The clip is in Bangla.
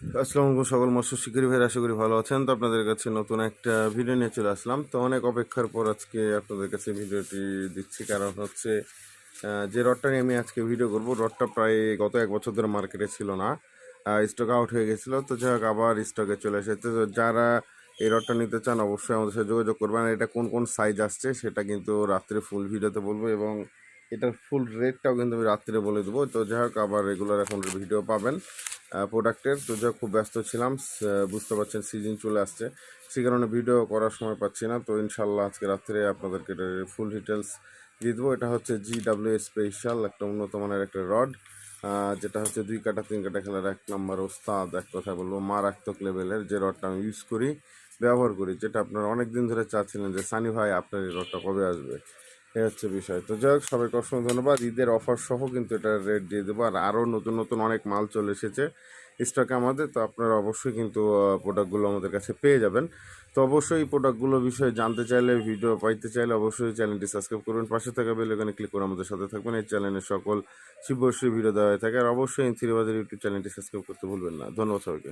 আসসালামু আলাইকুম সকল মৎস্য শিকারী ভাই আশা করি ভালো আছেন। তো আপনাদের কাছে নতুন একটা ভিডিও নিয়ে চলে আসলাম। তো অনেক অপেক্ষার পর আজকে আপনাদের কাছে ভিডিওটি দিচ্ছি। কারণ হচ্ছে যে রডটা নিয়ে আমি আজকে ভিডিও করব, রডটা প্রায় গত এক বছর ধরে মার্কেটে ছিল না। স্টক আউট হয়ে গেছিল। তো যাই হোক, আবার স্টকে চলে এসেছে। তো যারা এই রডটা নিতে চান, অবশ্যই আমাদের সাথে যোগাযোগ করবেন। এটা কোন কোন সাইজ আসছে, সেটা কিন্তু রাত্রে ফুল ভিডিওতে বলব এবং এটার ফুল রেটটাও কিন্তু আমি রাত্রে বলে দেবো। তো যাই হোক, আবার রেগুলার এখন ভিডিও পাবেন। প্রোডাক্টের তো যা খুব ব্যস্ত ছিলাম। বুঝতে পারছেন সিজন চলে আসছে। সেই কারণে ভিডিও করার সময় পাচ্ছি না। তো ইনশাল্লাহ আজকে রাত্রে আপনাদেরকে ফুল ডিটেলস দিয়ে দেবো। এটা হচ্ছে জি ডাব্লিউ স্পেশাল একটা উন্নত মানের একটা রড যেটা হচ্ছে দুই কাটা, তিন কাটা খেলার এক নম্বর ওস্তাদ। এক কথা বলব, মারাত্মক লেভেলের যে রডটা আমি ইউজ করি, ব্যবহার করি, যেটা আপনারা অনেক দিন ধরে চাচ্ছিলেন যে, সানি ভাই, আপনার এই রডটা কবে আসবে? এই হচ্ছে বিষয়। তো যাই হোক, সবাইকে অসংখ্য ধন্যবাদ। ঈদের অফার সহ কিন্তু এটা রেট দিয়ে দেবো। আর আরও নতুন নতুন অনেক মাল চলে এসেছে স্টকে আমাদের। তো আপনারা অবশ্যই কিন্তু প্রোডাক্টগুলো আমাদের কাছে পেয়ে যাবেন। তো অবশ্যই এই প্রোডাক্টগুলো বিষয়ে জানতে চাইলে ভিডিও পাইতে চাইলে অবশ্যই চ্যানেলটি সাবস্ক্রাইব করবেন পাশে থাকা বেল এখানে ক্লিক করে আমাদের সাথে থাকবেন। এই চ্যানেলের সকল শিবশ্রী ভিডিও দেওয়া হয়ে থাকে। আর অবশ্যই থ্রি বাজার ইউটিউব চ্যানেলটি সাবস্ক্রাইব করতে ভুলবেন না। ধন্যবাদ সবাইকে।